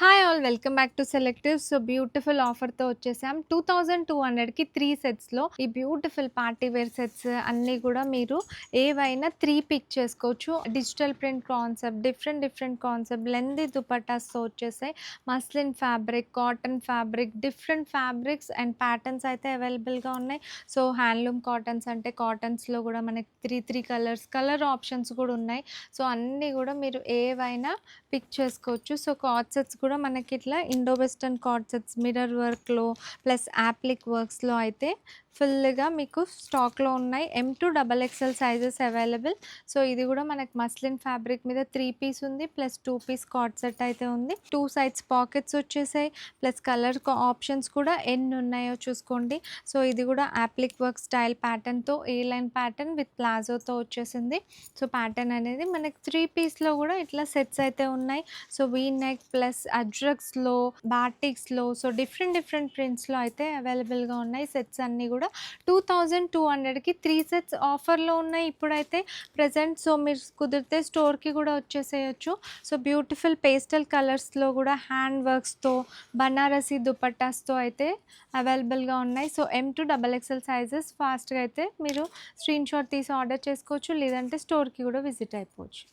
Hi all welcome back to selective so beautiful ఆఫర్తో వచ్చేసాం. Two thousand two హండ్రెడ్కి three సెట్స్లో ఈ బ్యూటిఫుల్ పార్టీ వేర్ సెట్స్ అన్నీ కూడా మీరు ఏవైనా త్రీ పిక్ చేసుకోవచ్చు. Digital print concept different different concept లెంది దుపట్టాస్తో వచ్చేసాయి. Muslin fabric cotton fabric different fabrics and patterns అయితే అవైలబుల్గా ఉన్నాయి. సో హ్యాండ్లూమ్ కాటన్స్ అంటే కాటన్స్లో కూడా మనకి three three colours colour options కూడా ఉన్నాయి. సో అన్నీ కూడా మీరు ఏవైనా పిక్ చేసుకోవచ్చు. సో కాట్ సెట్స్ కూడా కూడా మనకి ఇట్లా Indo western coord sets mirror వర్క్లో ప్లస్ యాప్లిక్ వర్క్స్లో అయితే ఫుల్గా మీకు స్టాక్లో ఉన్నాయి. M to double XL sizes available so ఇది కూడా మనకి మస్లిన్ ఫ్యాబ్రిక్ మీద త్రీ పీస్ ఉంది plus two piece coord set అయితే ఉంది. టూ సైడ్స్ పాకెట్స్ వచ్చేసాయి ప్లస్ కలర్ ఆప్షన్స్ కూడా ఎన్ని ఉన్నాయో చూసుకోండి. సో ఇది కూడా యాప్లిక్ వర్క్ స్టైల్ ప్యాటర్న్తో ఏ లైన్ ప్యాటర్న్ విత్ ప్లాజోతో వచ్చేసింది. సో ప్యాటర్న్ అనేది మనకి త్రీ పీస్లో కూడా ఇట్లా సెట్స్ అయితే ఉన్నాయి. సో వీ నెక్ ప్లస్ అజ్రక్స్లో బాటిక్స్లో సో డిఫరెంట్ డిఫరెంట్ ప్రింట్స్లో అయితే అవైలబుల్గా ఉన్నాయి. సెట్స్ అన్నీ కూడా టూ థౌజండ్ టూ హండ్రెడ్కి త్రీ సెట్స్ ఆఫర్లో ఉన్నాయి ఇప్పుడైతే ప్రజెంట్. సో మీరు కుదిరితే స్టోర్కి కూడా వచ్చేసేయచ్చు. సో బ్యూటిఫుల్ పేస్టల్ కలర్స్లో కూడా హ్యాండ్ వర్క్స్తో బనారసి దుపట్టాస్తో అయితే అవైలబుల్గా ఉన్నాయి. So M to double XL sizes ఫాస్ట్గా అయితే మీరు స్క్రీన్ షాట్ తీసి ఆర్డర్ చేసుకోవచ్చు. లేదంటే స్టోర్కి కూడా విజిట్ అయిపోవచ్చు.